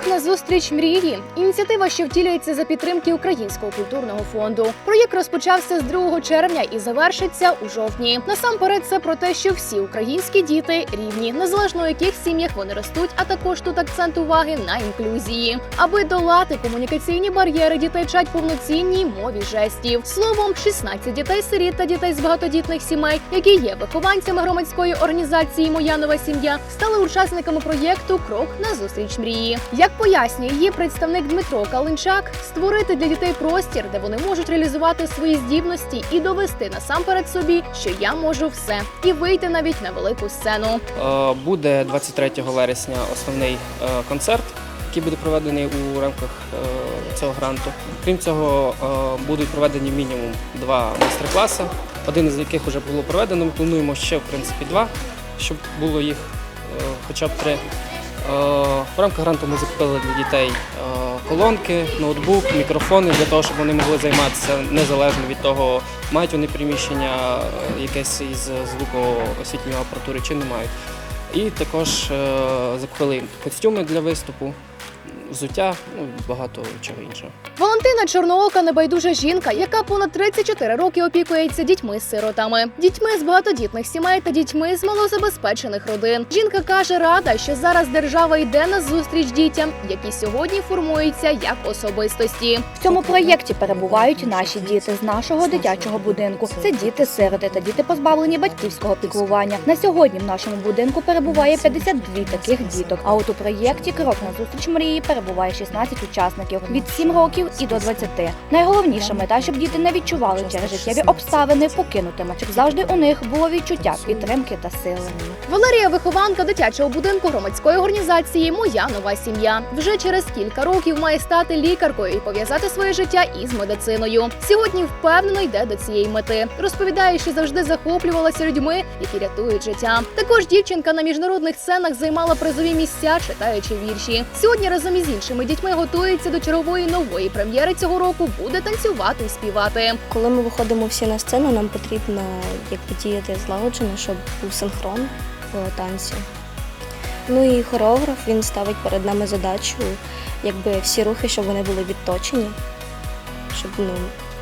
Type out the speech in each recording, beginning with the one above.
Крок назустріч мрії. Ініціатива, що втілюється за підтримки Українського культурного фонду. Проєкт розпочався з 2 червня і завершиться у жовтні. Насамперед, це про те, що всі українські діти рівні, незалежно у яких сім'ях вони ростуть, а також тут акцент уваги на інклюзії. Аби долати комунікаційні бар'єри, дітей вчать повноцінній мові жестів. Словом, 16 дітей сиріт та дітей з багатодітних сімей, які є вихованцями громадської організації Моя нова сім'я, стали учасниками проєкту Крок назустріч мрії. Як пояснює її представник Дмитро Калинчак, створити для дітей простір, де вони можуть реалізувати свої здібності і довести насамперед собі, що я можу все, і вийти навіть на велику сцену. Е, Буде 23 вересня основний е, концерт, який буде проведений у рамках е, цього гранту. Крім цього, будуть проведені мінімум два майстер-класи, один із яких вже було проведено. Ми плануємо ще в принципі два, щоб було їх хоча б три. Е, В рамках гранту ми закупили для дітей е, колонки, ноутбук, мікрофони для того, щоб вони могли займатися незалежно від того, мають вони приміщення е, якесь із звукоосвітньої апаратури чи не мають. І також закупили костюми для виступу, взуття, ну багато чого іншого. Валентина Чорноока небайдужа жінка, яка понад 34 роки опікується дітьми-сиротами, дітьми з багатодітних сімей та дітьми з малозабезпечених родин. Жінка каже, рада, що зараз держава йде на зустріч дітям, які сьогодні формуються як особистості. В цьому проєкті перебувають наші діти з нашого дитячого будинку. Це діти-сироти та діти позбавлені батьківського піклування. На сьогодні в нашому будинку перебуває 52 таких діток. А от у проєкті Крок на зустріч мрії перебуває 16 учасників від 7 років і до 20. Найголовніша мета, щоб діти не відчували через життєві обставини покинутими, щоб завжди у них було відчуття підтримки та сили. Валерія вихованка дитячого будинку громадської організації Моя нова сім'я вже через кілька років має стати лікаркою і пов'язати своє життя із медициною. Сьогодні впевнено йде до цієї мети. Розповідає, що завжди захоплювалася людьми, які рятують життя. Також дівчинка на міжнародних сценах займала призові місця, читаючи вірші. Сьогодні разом із іншими дітьми готується до чергової нової прем'єри цього року. Буде танцювати і співати. Коли ми виходимо всі на сцену, нам потрібно якби діяти злагоджено, щоб був синхрон в танці. Ну і хореограф він ставить перед нами задачу, якби всі рухи, щоб вони були відточені, щоб ну,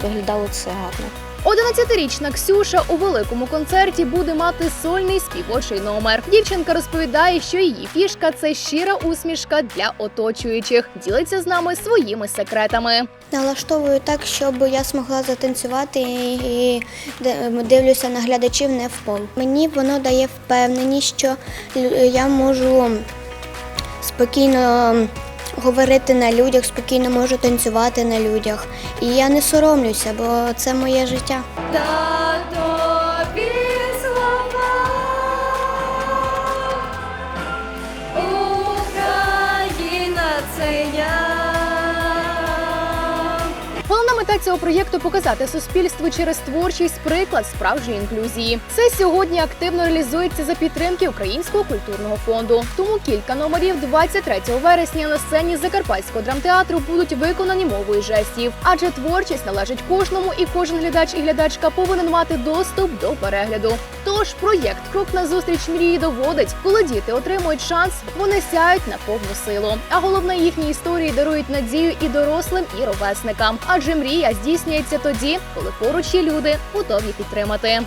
виглядало це гарно. 11-річна Ксюша у великому концерті буде мати сольний співочий номер. Дівчинка розповідає, що її фішка це щира усмішка для оточуючих. Ділиться з нами своїми секретами. Налаштовую так, щоб я змогла затанцювати і дивлюся на глядачів не в пол. Мені воно дає впевненість, що я можу спокійно говорити на людях, спокійно можу танцювати на людях. І я не соромлюся, бо це моє життя. Цього проєкту показати суспільству через творчість приклад справжньої інклюзії. Це сьогодні активно реалізується за підтримки Українського культурного фонду. Тому кілька номерів 23 вересня на сцені Закарпатського драмтеатру будуть виконані мовою жестів. Адже творчість належить кожному, і кожен глядач і глядачка повинен мати доступ до перегляду. Тож проєкт Крок на зустріч мрії доводить, коли діти отримують шанс, вони сяють на повну силу. А головне, їхні історії дарують надію і дорослим, і ровесникам. Адже мрія здійснюється тоді, коли поруч є люди, готові підтримати.